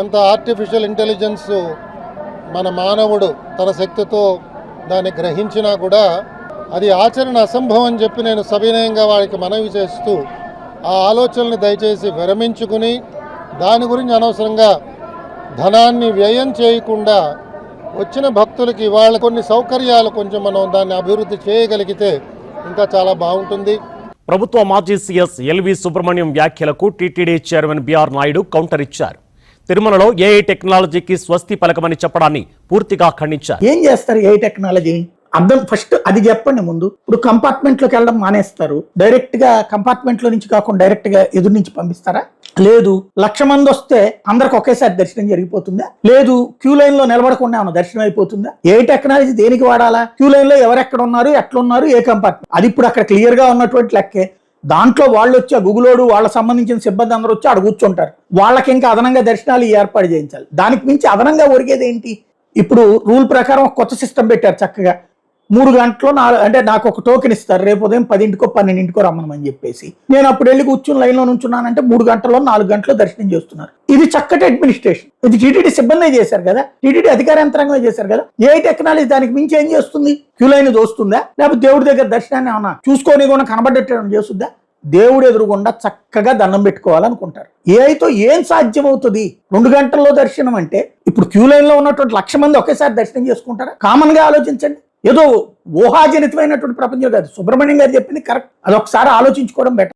ఎంత artificial intelligence మన మానవుడు తన శక్తితో దాన్ని గ్రహించినా కూడా అది ఆచరణ అసంభవం అని చెప్పి నేను సవినయంగా వారికి మనవి చేస్తూ ఆ ఆలోచనని దయచేసి విరమించుకుని దాని గురించి అనవసరంగా ధనాన్ని వ్యయం చేయకుండా వచ్చిన భక్తులకి ఇవాళ కొన్ని సౌకర్యాలు కొంచెం మనం దాన్ని అభివృద్ధి చేయగలిగితే ఇంకా చాలా బాగుంటుంది. ప్రభుత్వ మాజీ సీఎస్ ఎల్వి సుబ్రహ్మణ్యం వ్యాఖ్యలకు TTD chairman BR Naidu counter ఇచ్చారు. తిరుమలలో ఏఐ టెక్నాలజీకి స్వస్తి పలకమని చెప్పడాన్ని పూర్తిగా ఖండించారు. ఏం చేస్తారు ఏఐ టెక్నాలజీ అర్థం ఫస్ట్ అది చెప్పండి ముందు. ఇప్పుడు కంపార్ట్మెంట్లోకి వెళ్ళడం మానేస్తారు. డైరెక్ట్గా కంపార్ట్మెంట్లో నుంచి కాకుండా డైరెక్ట్గా ఎదురు నుంచి పంపిస్తారా? లేదు. లక్ష మంది వస్తే అందరికి ఒకేసారి దర్శనం జరిగిపోతుందా? లేదు. క్యూ లైన్లో నిలబడకుండా ఏమైనా దర్శనం అయిపోతుందా? ఏ టెక్నాలజీ దేనికి వాడాలా? క్యూ లైన్లో ఎవరెక్కడ ఉన్నారు? ఎట్లున్నారు? ఏ కంపార్ట్మెంట్ అది ఇప్పుడు అక్కడ క్లియర్గా ఉన్నటువంటి లెక్కే. దాంట్లో వాళ్ళు వచ్చి ఆ గుగులోడు వాళ్ళ సంబంధించిన సిబ్బంది అందరూ వచ్చి ఆడ కూర్చుంటారు. వాళ్ళకి ఇంకా అదనంగా దర్శనాలు ఏర్పాటు చేయించాలి. దానికి మించి అదనంగా ఒరిగేది ఏంటి ఇప్పుడు రూల్ ప్రకారం కొత్త సిస్టమ్ పెట్టారు చక్కగా. మూడు గంటలు నాలుగు అంటే నాకు ఒక టోకెన్ ఇస్తారు రేపు ఉదయం పదింటికో పన్నెండింటికో రమ్మనమని చెప్పేసి. నేను అప్పుడు వెళ్ళి కూర్చుని లైన్లో నుంచున్నానంటే మూడు గంటల్లో నాలుగు గంటలు దర్శనం చేస్తున్నారు. ఇది చక్కటి అడ్మినిస్ట్రేషన్ ఇది టీటీడీ సిబ్బంది చేశారు కదా? టీటీడీ అధికార యంత్రాంగమే చేశారు కదా? ఏ టెక్నాలజీ దానికి మించి ఏం చేస్తుంది? క్యూ లైన్ దోస్తుందా? లేకపోతే దేవుడి దగ్గర దర్శనాన్ని ఏమన్నా చూసుకొని కూడా కనబడేటట్టు చేస్తుందా? దేవుడు ఎదురుగుండా చక్కగా దండం పెట్టుకోవాలనుకుంటారు. ఏఐతో ఏం సాధ్యమవుతుంది? రెండు గంటల్లో దర్శనం అంటే ఇప్పుడు క్యూ లైన్లో ఉన్నటువంటి లక్ష మంది ఒకేసారి దర్శనం చేసుకుంటారా? కామన్గా ఆలోచించండి. ఏదో ఊహాజనితమైనటువంటి ప్రపంచం కాదు. సుబ్రహ్మణ్యం గారు చెప్పింది కరెక్ట్. అదొకసారి ఆలోచించుకోవడం బెటర్.